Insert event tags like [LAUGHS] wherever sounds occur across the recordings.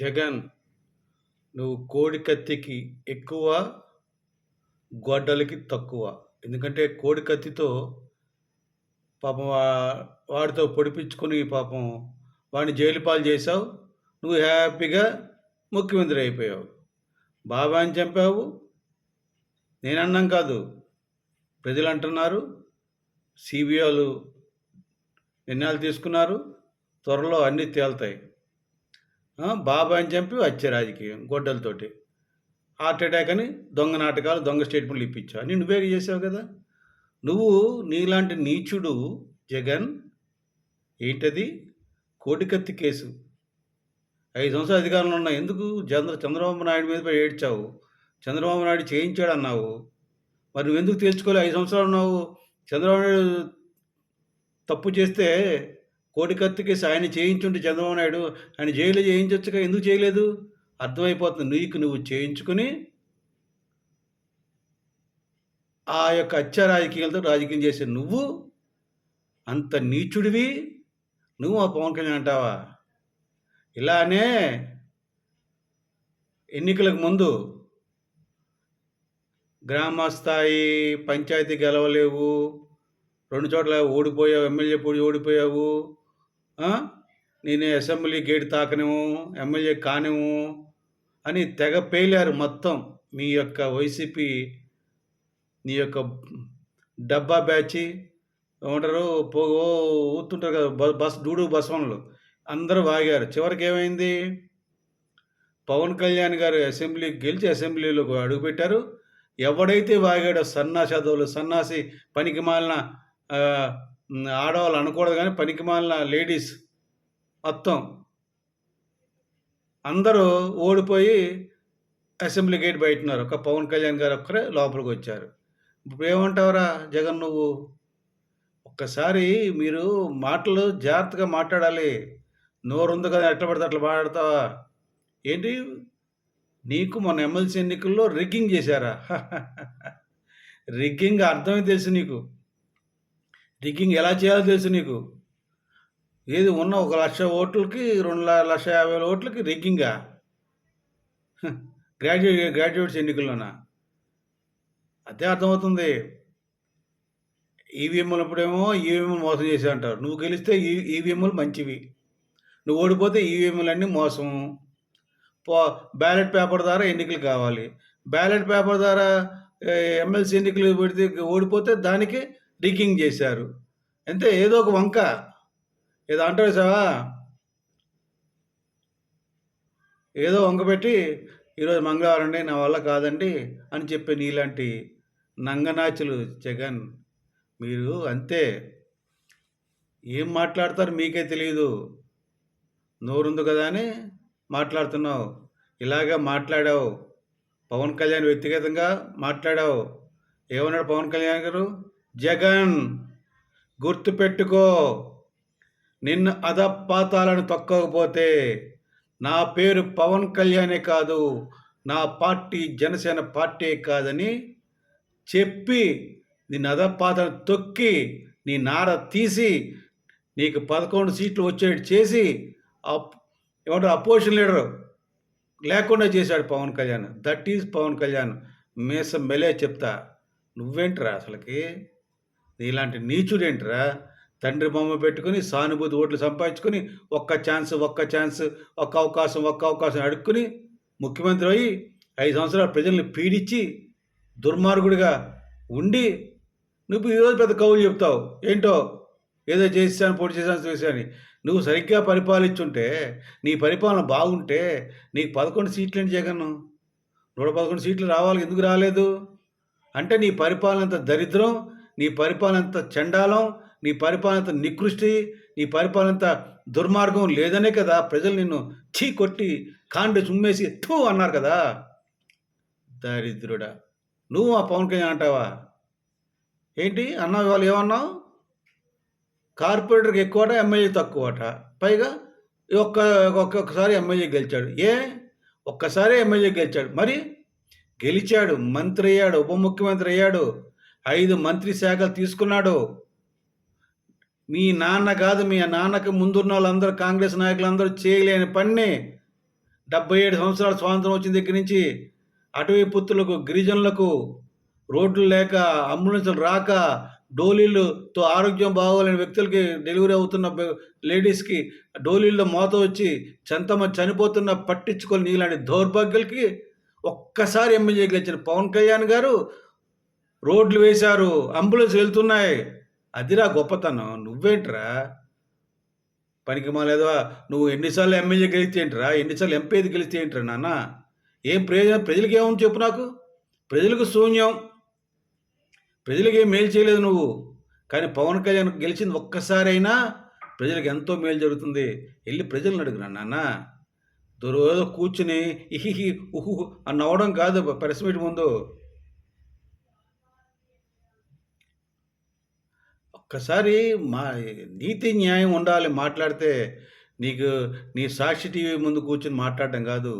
జగన్ నువ్వు కోడి కత్తికి ఎక్కువ గొడ్డలికి తక్కువ. ఎందుకంటే కోడి కత్తితో పాపం వా- వాడితో పొడిపించుకొని పాపం వాడిని జైలు పాలు చేసావు నువ్వు హ్యాపీగా ముఖ్యమంత్రి అయిపోయావు. బాబాని చంపావు నేనన్నాం కాదు ప్రజలు అంటున్నారు సిబిఐలు నిర్ణయాలు తీసుకున్నారు త్వరలో అన్నీ తేలుతాయి. ఆ, బాబాని చంపి వచ్చే రాజకీయం గొడ్డలతోటి. హార్ట్ అటాక్ అని దొంగ నాటకాలు దొంగ స్టేట్మెంట్లు ఇప్పించావు. అని నువ్వే చేసావు కదా? నువ్వు నీలాంటి నీచుడు జగన్ ఏంటది? కోటికత్తి కేసు. ఐదు సంవత్సరాలు అధికారంలో ఉన్నా ఎందుకు చంద్ర చంద్రబాబు నాయుడు మీద ఏడ్చావు? చంద్రబాబు నాయుడు చేయించాడు అన్నావు. మరి నువ్వు ఎందుకు తెలుసుకోలే ఐదు సంవత్సరాలు ఉన్నావు. చంద్రబాబు నాయుడు తప్పు చేస్తే కోటికత్తి కేసు ఆయన చేయించుంటే చంద్రబాబు నాయుడు ఆయన జైలు చేయించొచ్చుగా ఎందుకు చేయలేదు? అర్థమైపోతుంది. నీకు నువ్వు చేయించుకుని ఆ యొక్క అత్య రాజకీయాలతో రాజకీయం చేసే నువ్వు అంత నీచుడివి. నువ్వు ఆ పవన్ కళ్యాణ్ అంటావా? ఇలానే ఎన్నికలకు ముందు గ్రామ స్థాయి పంచాయతీ గెలవలేవు. రెండు చోట్ల ఓడిపోయావు ఎమ్మెల్యే పోటీ ఓడిపోయావు. నేను అసెంబ్లీ గేట్ తాకనేము ఎమ్మెల్యే కానేము అని తెగ పేలారు మొత్తం మీ యొక్క వైసీపీ నీ యొక్క డబ్బా బ్యాచి ఏమంటారు పో ఊతుంటారు కదా బస్ డూడు బస్వన్లు. అందరూ వాగారు. చివరికి ఏమైంది? పవన్ కళ్యాణ్ గారు అసెంబ్లీ గెలిచి అసెంబ్లీలో అడుగుపెట్టారు. ఎవడైతే వాగాడో సన్నాసి చదువులు సన్నాసి పనికి మాలిన ఆడవాళ్ళు అనకూడదు కానీ పనికి మాలిన లేడీస్ మొత్తం. అందరూ ఓడిపోయి అసెంబ్లీ గేట్ బయటన్నారు ఒక పవన్ కళ్యాణ్ గారు ఒక్కరే లోపలికి వచ్చారు. ఇప్పుడు ఏమంటావురా జగన్ నువ్వు? ఒక్కసారి మీరు మాటలు జాగ్రత్తగా మాట్లాడాలి. నోరుంది కదా ఎట్లా పడితే అట్లా మాట్లాడతావా? ఏంటి? నీకు మన ఎమ్మెల్సీ ఎన్నికల్లో రిగ్గింగ్ చేశారా? [LAUGHS] రిగ్గింగ్ అర్థమే తెలుసు నీకు. డిగ్గింగ్ ఎలా చేయాలో తెలుసు నీకు? ఏది ఉన్న ఒక లక్ష ఓట్లకి రెండు లక్ష యాభై వేల ఓట్లకి రిగ్గింగా గ్రాడ్యుయేట్ గ్రాడ్యుయేట్స్ ఎన్నికల్లోనా? అదే అర్థమవుతుంది. ఈవీఎంలు ఇప్పుడేమో ఈవీఎంలు మోసం చేసి అంటారు. నువ్వు గెలిస్తే ఈ ఈవీఎంలు మంచివి. నువ్వు ఓడిపోతే ఈవీఎంలు అన్నీ మోసం పో బ్యాలెట్ పేపర్ ద్వారా ఎన్నికలు కావాలి. బ్యాలెట్ పేపర్ ద్వారా ఎమ్మెల్సీ ఎన్నికలు పెడితే ఓడిపోతే దానికి డీకింగ్ చేశారు. అంతే ఏదో ఒక వంక. ఏదో అంటారు సావా ఏదో వంక పెట్టి ఈరోజు మంగళవారం అండి నా వల్ల కాదండి అని చెప్పే నీలాంటి నంగనాచులు జగన్. మీరు అంతే. ఏం మాట్లాడతారు మీకే తెలియదు నోరుంది కదా అని మాట్లాడుతున్నావు. ఇలాగా మాట్లాడావు. పవన్ కళ్యాణ్ వ్యక్తిగతంగా మాట్లాడావు. ఏమన్నాడు పవన్ కళ్యాణ్ గారు? జగన్ గుర్తుపెట్టుకో. నిన్ను అధపాతాలను తొక్కకపోతే నా పేరు పవన్ కళ్యాణే కాదు నా పార్టీ జనసేన పార్టీ కాదని చెప్పి నిన్ను అధపాతాలను తొక్కి నీ నార తీసి నీకు పదకొండు సీట్లు వచ్చేట్టు చేసి అప్ ఏమంటారు అపోజిషన్ లీడర్ లేకుండా చేశాడు Pawan Kalyan. That is Pawan Kalyan. మీసం మెలే చెప్తా. నువ్వేంట్రా అసలుకి? నీలాంటి నీచుడేంట్రా? తండ్రి బొమ్మ పెట్టుకుని సానుభూతి ఓట్లు సంపాదించుకొని ఒక్క ఛాన్స్ ఒక్క ఛాన్స్ ఒక్క అవకాశం ఒక్క అవకాశం అడుక్కుని ముఖ్యమంత్రి అయ్యి ఐదు సంవత్సరాలు ప్రజల్ని పీడించి దుర్మార్గుడిగా ఉండి నువ్వు ఈరోజు పెద్ద కవులు చెప్తావు ఏంటో? ఏదో చేసాను పోటీ చేశాను చేశాను నువ్వు సరిగ్గా పరిపాలించుంటే నీ పరిపాలన బాగుంటే నీకు పదకొండు సీట్లు ఏంటి జగన్ నూట పదకొండు సీట్లు రావాలి ఎందుకు రాలేదు? అంటే నీ పరిపాలన దరిద్రం నీ పరిపాలనంత చండాలం నీ పరిపాలనంత నికృష్టి నీ పరిపాలనంత దుర్మార్గం లేదనే కదా ప్రజలు నిన్ను చీ కొట్టి కాండి చుమ్మేసి థూ అన్నారు కదా. దరిద్రుడా నువ్వు ఆ పవన్ కళ్యాణ్ అంటావా? ఏంటి? అన్నావు ఇవాళ ఏమన్నావు? కార్పొరేటర్కి ఎక్కువట ఎమ్మెల్యే తక్కువట. పైగా ఒక్క ఒక్కొక్కసారి ఎమ్మెల్యే గెలిచాడు. ఏ? ఒక్కసారి ఎమ్మెల్యే గెలిచాడు. మరి? గెలిచాడు మంత్రి అయ్యాడు ఉప ముఖ్యమంత్రి అయ్యాడు. ఐదు మంత్రి శాఖలు తీసుకున్నాడు. మీ నాన్న కాదు మీ నాన్నకి ముందున్న వాళ్ళందరూ కాంగ్రెస్ నాయకులందరూ చేయలేని పని డెబ్బై ఏడు సంవత్సరాలు స్వాతంత్రం వచ్చిన దగ్గర నుంచి అటవీ పుత్రులకు గిరిజనులకు రోడ్లు లేక అంబులెన్సులు రాక డోలీలతో ఆరోగ్యం బాగోలేని వ్యక్తులకి డెలివరీ అవుతున్న లేడీస్కి డోలీల్లో మోత వచ్చి చెంతమ చనిపోతున్న పట్టించుకొని నీలాంటి దౌర్భాగ్యులకి ఒక్కసారి ఎమ్మెల్యే గెలిచిన పవన్ కళ్యాణ్ గారు రోడ్లు వేశారు అంబులెన్స్ వెళ్తున్నాయి. అదిరా గొప్పతనం. నువ్వేంట్రా? పనికి మాలేదా నువ్వు ఎన్నిసార్లు ఎమ్మెల్యే గెలిస్తే ఏంట్రా ఎన్నిసార్లు ఎంపీ గెలిస్తే ఏంట్రా నాన్న? ఏం ప్రయోజనం? ప్రజలకు ఏమని చెప్పు నాకు? ప్రజలకు శూన్యం. ప్రజలకు ఏం మేలు చేయలేదు నువ్వు. కానీ పవన్ కళ్యాణ్ గెలిచింది ఒక్కసారైనా ప్రజలకు ఎంతో మేలు జరుగుతుంది. వెళ్ళి ప్రజలను అడుగురా నాన్న. రోజు కూర్చుని ఇహిహి ఉహు అని నవ్వడం కాదు ప్రెస్ మీట్ ముందు. ఒక్కసారి మా నీతి న్యాయం ఉండాలి మాట్లాడితే నీకు నీ సాక్షి టీవీ ముందు కూర్చొని మాట్లాడడం కాదు.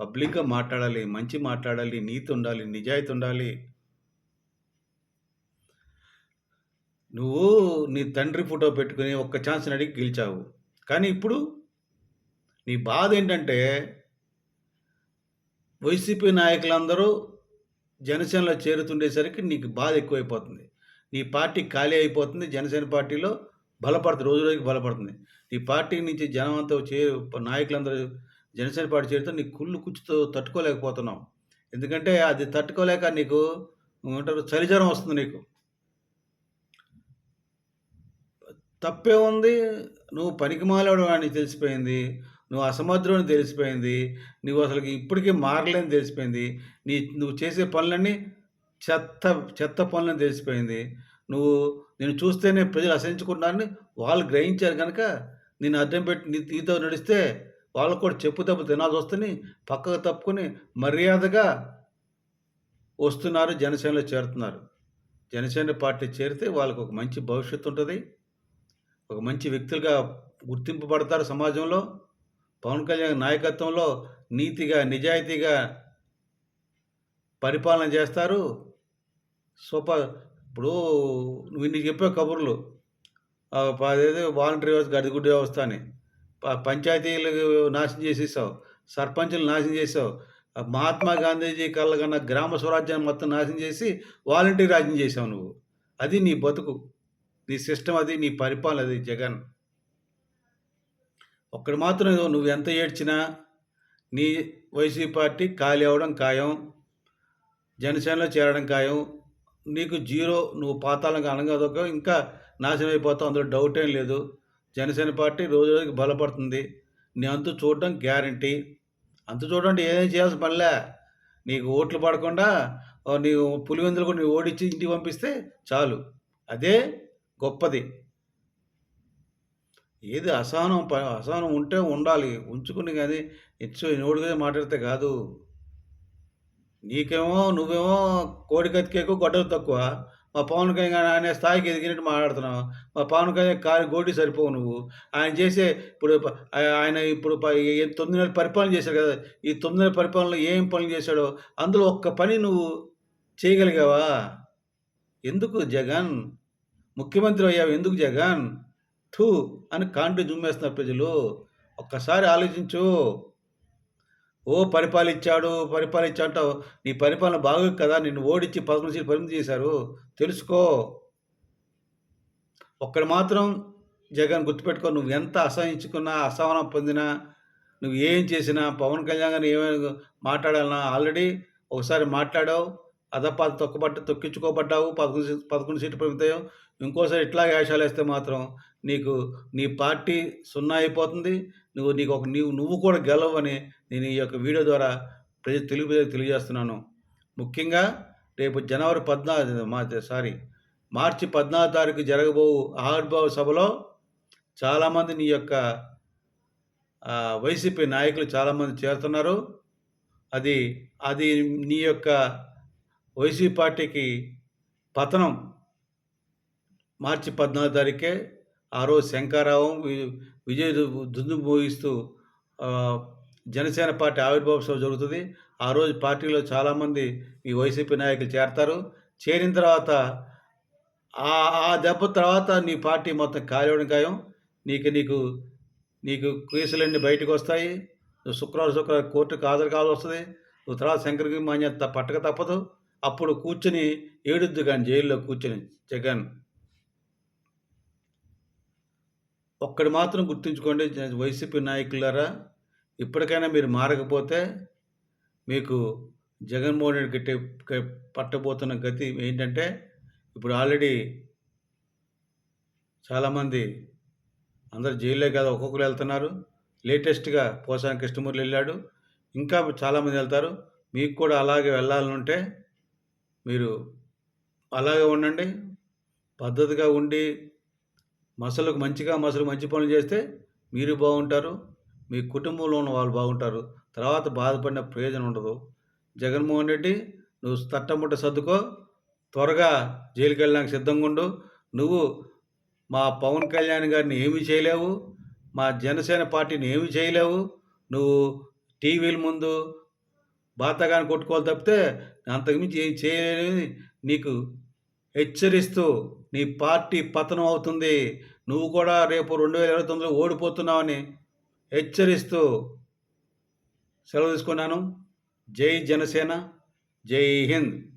పబ్లిక్గా మాట్లాడాలి మంచి మాట్లాడాలి నీతి ఉండాలి నిజాయితీ ఉండాలి. నువ్వు నీ తండ్రి ఫోటో పెట్టుకుని ఒక్క ఛాన్స్ అడిగి గెలిచావు. కానీ ఇప్పుడు నీ బాధ ఏంటంటే వైసీపీ నాయకులందరూ జనసేనలో చేరుతుండేసరికి నీకు బాధ ఎక్కువైపోతుంది. నీ పార్టీ ఖాళీ అయిపోతుంది జనసేన పార్టీలో బలపడుతుంది రోజు రోజుకి బలపడుతుంది. నీ పార్టీ నుంచి జనం అంతా చే నాయకులందరూ జనసేన పార్టీ చేరితో నీ కుళ్ళు కుచ్చుతో తట్టుకోలేకపోతున్నావు. ఎందుకంటే అది తట్టుకోలేక నీకు ఏమంటారు చలిజ్వరం వస్తుంది నీకు. తప్పే ఉంది నువ్వు పనికిమాలవడం అని తెలిసిపోయింది నువ్వు అసమర్థుడు అని తెలిసిపోయింది నువ్వు అసలు ఇప్పటికీ మారలేని తెలిసిపోయింది నీ నువ్వు చేసే పనులన్నీ చెత్త చెత్త పనులను తెలిసిపోయింది. నువ్వు నేను చూస్తేనే ప్రజలు అసహించుకున్నారని వాళ్ళు గ్రహించారు కనుక నేను అడ్డం పెట్టి నీతో నడిస్తే వాళ్ళకు కూడా చెప్పు తప్పు తినాల్సి వస్తుంది పక్కకు తప్పుకొని మర్యాదగా వస్తున్నారు జనసేనలో చేరుతున్నారు. జనసేన పార్టీ చేరితే వాళ్ళకు ఒక మంచి భవిష్యత్తు ఉంటుంది. ఒక మంచి వ్యక్తులుగా గుర్తింపబడతారు సమాజంలో. పవన్ కళ్యాణ్ నాయకత్వంలో నీతిగా నిజాయితీగా పరిపాలన చేస్తారు. సూపర్. ఇప్పుడు నువ్వు ఇన్ని చెప్పే కబుర్లు. అదేదో వాలంటరీ వ్యవస్థ గడిగుడ్డ వ్యవస్థ అని. పంచాయతీలు నాశనం చేసేసావు. సర్పంచులు నాశనం చేసావు మహాత్మా గాంధీజీ కళ్ళ కన్నా గ్రామ స్వరాజ్యాన్ని మొత్తం నాశనం చేసి వాలంటీ రాజ్యం చేసావు నువ్వు. అది నీ బతుకు. నీ సిస్టమ్ అది నీ పరిపాలన అది జగన్. ఒక్కడు మాత్రం నువ్వు ఎంత ఏడ్చినా నీ వైసీపీ పార్టీ ఖాళీ అవ్వడం ఖాయం. జనసేనలో చేరడం ఖాయం. నీకు జీరో నువ్వు పాతాళంగా అనగదొక ఇంకా నాశనం అయిపోతావు అందులో డౌట్ ఏం లేదు. జనసేన పార్టీ రోజు రోజుకి బలపడుతుంది. నీ అంతు చూడడం గ్యారంటీ అంతు చూడండి ఏదైనా చేయాల్సిన పనిలే. నీకు ఓట్లు పడకుండా నీవు పులివెందులు కూడా నీవు ఓడించి ఇంటికి పంపిస్తే చాలు. అదే గొప్పది. ఏది అసహనం ప అసహనం ఉంటే ఉండాలి. ఉంచుకుని కానీ ఇచ్చు నోడుగా మాట్లాడితే కాదు. నీకేమో నువ్వేమో కోడి కతికేకు గొడ్డలు తక్కువ. మా పవన్ కళ్యాణ్ అనే స్థాయికి ఎదిగినట్టు మాట్లాడుతున్నావు. మా పవన్ కళ్యాణ్ కారు గోటి సరిపోవు నువ్వు. ఆయన చేసే ఇప్పుడు ఆయన ఇప్పుడు ప- తొమ్మిది నెలలు పరిపాలన చేశాడు కదా. ఈ తొమ్మిది నెలల పరిపాలనలో ఏం పనులు చేశాడో అందులో ఒక్క పని నువ్వు చేయగలిగావా? ఎందుకు జగన్? ముఖ్యమంత్రి అయ్యావు ఎందుకు జగన్? థూ అని కాంటి జుమ్మేస్తున్నారు ప్రజలు. ఒక్కసారి ఆలోచించు. ఓ పరిపాలించాడు పరిపాలించాడు నీ పరిపాలన బాగోదు కదా నిన్ను ఓడించి పదకొండు సీట్లు పరిమితి చేశారు. తెలుసుకో. ఒక్కడు మాత్రం జగన్ గుర్తుపెట్టుకో నువ్వు ఎంత అసహించుకున్నా అసహనం పొందినా నువ్వు ఏం చేసినా పవన్ కళ్యాణ్ గారిని ఏమైనా మాట్లాడాలన్నా ఆల్రెడీ ఒకసారి మాట్లాడావు. అదపాత తొక్కబట్ట తొక్కించుకోబడ్డావు పదకొండు పదకొండు సీట్లు పెరుగుతాయో ఇంకోసారి ఇట్లా వేషాలు వేస్తే మాత్రం నీకు నీ పార్టీ సున్నా అయిపోతుంది. నువ్వు నీకు ఒక నీవు నువ్వు కూడా గెలవని నేను ఈ యొక్క వీడియో ద్వారా ప్రజలు తెలుగు ప్రజలకు తెలియజేస్తున్నాను. ముఖ్యంగా రేపు జనవరి పద్నాలుగు మా సారీ మార్చి పద్నాలుగు తారీఖు జరగబో ఆవిర్భావ సభలో చాలామంది నీ యొక్క వైసీపీ నాయకులు చాలామంది చేరుతున్నారు. అది అది నీ యొక్క వైసీపీ పార్టీకి పతనం మార్చి పద్నాలుగు తారీఖే. ఆ రోజు శంకారావం వి- విజయ్ దుందు మోగిస్తూ జనసేన పార్టీ ఆవిర్భావ సభ జరుగుతుంది. ఆ రోజు పార్టీలో చాలామంది ఈ వైసీపీ నాయకులు చేరతారు. చేరిన తర్వాత ఆ ఆ దెబ్బ తర్వాత నీ పార్టీ మొత్తం కాలేవడం ఖాయం. నీకు నీకు నీకు కేసులన్నీ బయటకు వస్తాయి. నువ్వు శుక్రవారం శుక్రవారం కోర్టుకు హాజరు కావాల్సి వస్తుంది నువ్వు తర్వాత శంకరకి మాన్యత పట్టక తప్పదు. అప్పుడు కూర్చుని ఏడుద్దు కానీ జైల్లో కూర్చుని జగన్. ఒక్కడి మాత్రం గుర్తుంచుకోండి వైసీపీ నాయకులారా ఇప్పటికైనా మీరు మారకపోతే మీకు జగన్మోహన్ రెడ్డి గట్టి పట్టబోతున్న గతి ఏంటంటే ఇప్పుడు ఆల్రెడీ చాలామంది అందరు జైల్లో కదా ఒక్కొక్కరు వెళ్తున్నారు. లేటెస్ట్గా పోసాని కృష్ణమూర్తి వెళ్ళాడు. ఇంకా చాలామంది వెళ్తారు. మీకు కూడా అలాగే వెళ్ళాలనుంటే మీరు అలాగే ఉండండి పద్ధతిగా ఉండి మసలుకు మంచిగా మసలు మంచి పనులు చేస్తే మీరు బాగుంటారు మీ కుటుంబంలో ఉన్న వాళ్ళు బాగుంటారు. తర్వాత బాధపడిన ప్రయోజనం ఉండదు. జగన్మోహన్ రెడ్డి నువ్వు తట్టముట్ట సర్దుకో త్వరగా జైలుకి వెళ్ళడానికి సిద్ధంగా ఉండు. నువ్వు మా పవన్ కళ్యాణ్ గారిని ఏమీ చేయలేవు మా జనసేన పార్టీని ఏమీ చేయలేవు. నువ్వు టీవీల ముందు బాతగాని కొట్టుకోవాలి తప్పితే అంతకుమించి ఏం చేయలేని నీకు హెచ్చరిస్తూ నీ పార్టీ పతనం అవుతుంది. నువ్వు కూడా రేపు రెండు వేల ఇరవై తొమ్మిదిలో ఓడిపోతున్నావని హెచ్చరిస్తూ సెలవు తీసుకున్నాను. జై జనసేన జై హింద్.